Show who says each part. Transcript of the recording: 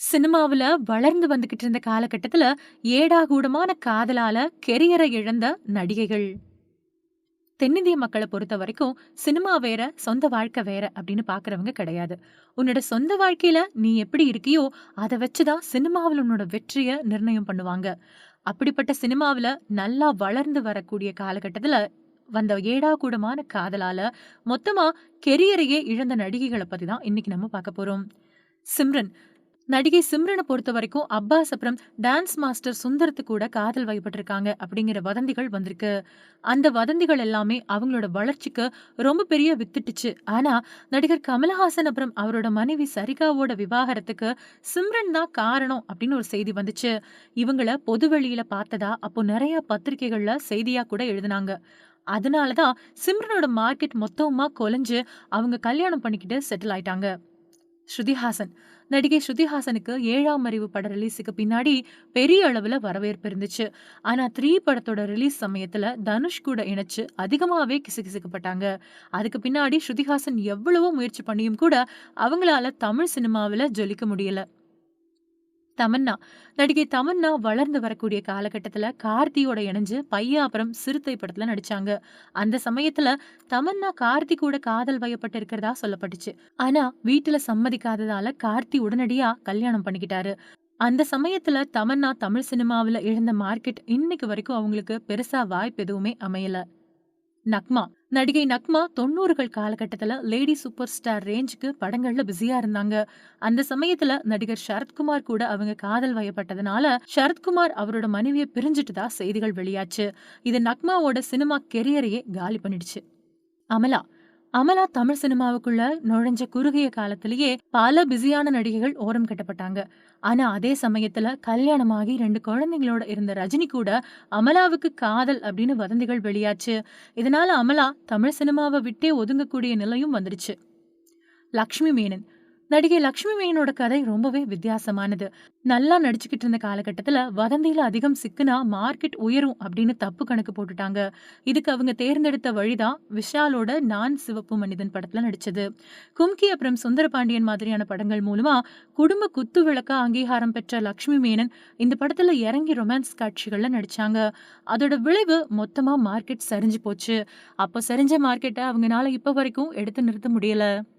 Speaker 1: சினிமாவுல வளர்ந்து வந்துகிட்டு இருந்த காலகட்டத்துல ஏடாகூடமான காதலால கெரியரை இழந்த நடிகைகள். தென்னிந்திய மக்களை பொறுத்த வரைக்கும் சினிமா வேற சொந்த வாழ்க்கை வேற அப்படின்னு பாக்குறவங்க கிடையாது. உன்னோட சொந்த வாழ்க்கையில நீ எப்படி இருக்கியோ அதை வச்சுதான் சினிமாவில் உன்னோட வெற்றியை நிர்ணயம் பண்ணுவாங்க. அப்படிப்பட்ட சினிமாவுல நல்லா வளர்ந்து வரக்கூடிய காலகட்டத்துல வந்த ஏடாகூடமான காதலால மொத்தமா கெரியரையே இழந்த நடிகைகளை பத்தி தான் இன்னைக்கு நம்ம பார்க்க போறோம். சிம்ரன் நடிகை சிம்ரனை பொறுத்த வரைக்கும் அப்பாஸ் அப்புறம் டான்ஸ் மாஸ்டர் சுந்தரத்து கூட காதல் வகைப்பட்டிருக்காங்க அப்படிங்கிற வதந்திகள் வந்திருக்கு. அந்த வதந்திகள் எல்லாமே அவங்களோட வளர்ச்சிக்கு ரொம்ப பெரிய வித்துட்டுச்சு. ஆனா நடிகர் கமல்ஹாசன் அப்புறம் அவரோட மனைவி சரிகாவோட விவாகரத்துக்கு சிம்ரன் தான் காரணம் அப்படின்னு ஒரு செய்தி வந்துச்சு. இவங்கள பொதுவெளியில பார்த்ததா அப்போ நிறைய பத்திரிகைகள்ல செய்தியா கூட எழுதினாங்க. அதனாலதான் சிம்ரனோட மார்க்கெட் மொத்தமா கொலைஞ்சு அவங்க கல்யாணம் பண்ணிக்கிட்டு செட்டில் ஆயிட்டாங்க. ஸ்ருதிஹாசன். நடிகை ஸ்ருதிஹாசனுக்கு ஏழாம் அறிவு பட ரிலீஸுக்கு பின்னாடி பெரிய அளவில் வரவேற்பு இருந்துச்சு. ஆனால் த்ரீ படத்தோட ரிலீஸ் சமயத்தில் தனுஷ் கூட இணைச்சு அதிகமாகவே கிசுகிசுக்கப்பட்டாங்க. அதுக்கு பின்னாடி ஸ்ருதிஹாசன் எவ்வளவோ முயற்சி பண்ணியும் கூட அவங்களால தமிழ் சினிமாவில் ஜொலிக்க முடியல. தமன்னா. நடிகை தமன்னா வளர்ந்து வரக்கூடிய காலகட்டத்துல கார்த்தியோட இணைஞ்சு பையா அப்புறம் சிறுத்தை படத்துல நடிச்சாங்க. அந்த சமயத்துல தமன்னா கார்த்தி கூட காதல் வயப்பட்டு இருக்கிறதா சொல்லப்பட்டுச்சு. ஆனா வீட்டுல சம்மதிக்காததால கார்த்தி உடனடியா கல்யாணம் பண்ணிக்கிட்டாரு. அந்த சமயத்துல தமன்னா தமிழ் சினிமாவில் இழந்த மார்க்கெட் இன்னைக்கு வரைக்கும் அவங்களுக்கு பெருசா வாய்ப்பு எதுவுமே அமையல. நக்மா. நடிகை நக்மா தொண்ணூறுகள் காலகட்டத்துல லேடி சூப்பர் ஸ்டார் ரேஞ்சுக்கு படங்கள்ல பிஸியா இருந்தாங்க. அந்த சமயத்துல நடிகர் சரத்குமார் கூட அவங்க காதல் வயப்பட்டதுனால சரத்குமார் அவரோட மனைவியை பிரிஞ்சுட்டுதா செய்திகள் வெளியாச்சு. இது நக்மாவோட சினிமா கெரியரையே காலி பண்ணிடுச்சு. அமலா அமலா தமிழ் சினிமாவுக்குள்ள நுழைஞ்ச குறுகிய காலத்திலேயே பல பிஸியான நடிகைகள் ஓரம் கட்டப்பட்டாங்க. ஆனா அதே சமயத்துல கல்யாணமாகி ரெண்டு குழந்தைங்களோட இருந்த ரஜினி கூட அமலாவுக்கு காதல் அப்படின்னு வதந்திகள் வெளியாச்சு. இதனால அமலா தமிழ் சினிமாவை விட்டே ஒதுங்கக்கூடிய நிலையும் வந்துருச்சு. லக்ஷ்மி மேனன் நடிகை லக்ஷ்மி மேனோட கதை ரொம்பவே வித்தியாசமானது. நல்லா நடிச்சுக்கிட்டு இருந்த காலகட்டத்துல வதந்தியில அதிகம் சிக்குனா மார்க்கெட் உயரும் அப்படின்னு தப்பு கணக்கு போட்டுட்டாங்க. இதுக்கு அவங்க தேர்ந்தெடுத்த வழிதான் விஷாலோட நான் சிவப்பு மனிதன் படத்துல நடிச்சது. கும்கி அப்புறம் சுந்தரபாண்டியன் மாதிரியான படங்கள் மூலமா குடும்ப குத்து விளக்க அங்கீகாரம் பெற்ற லக்ஷ்மி மேனன் இந்த படத்துல இறங்கி ரொமான்ஸ் காட்சிகள்ல நடிச்சாங்க. அதோட விளைவு மொத்தமா மார்க்கெட் சரிஞ்சு போச்சு. அப்போ சரிஞ்ச மார்க்கெட்டை அவங்கனால இப்போ வரைக்கும் எடுத்து நிறுத்த முடியல.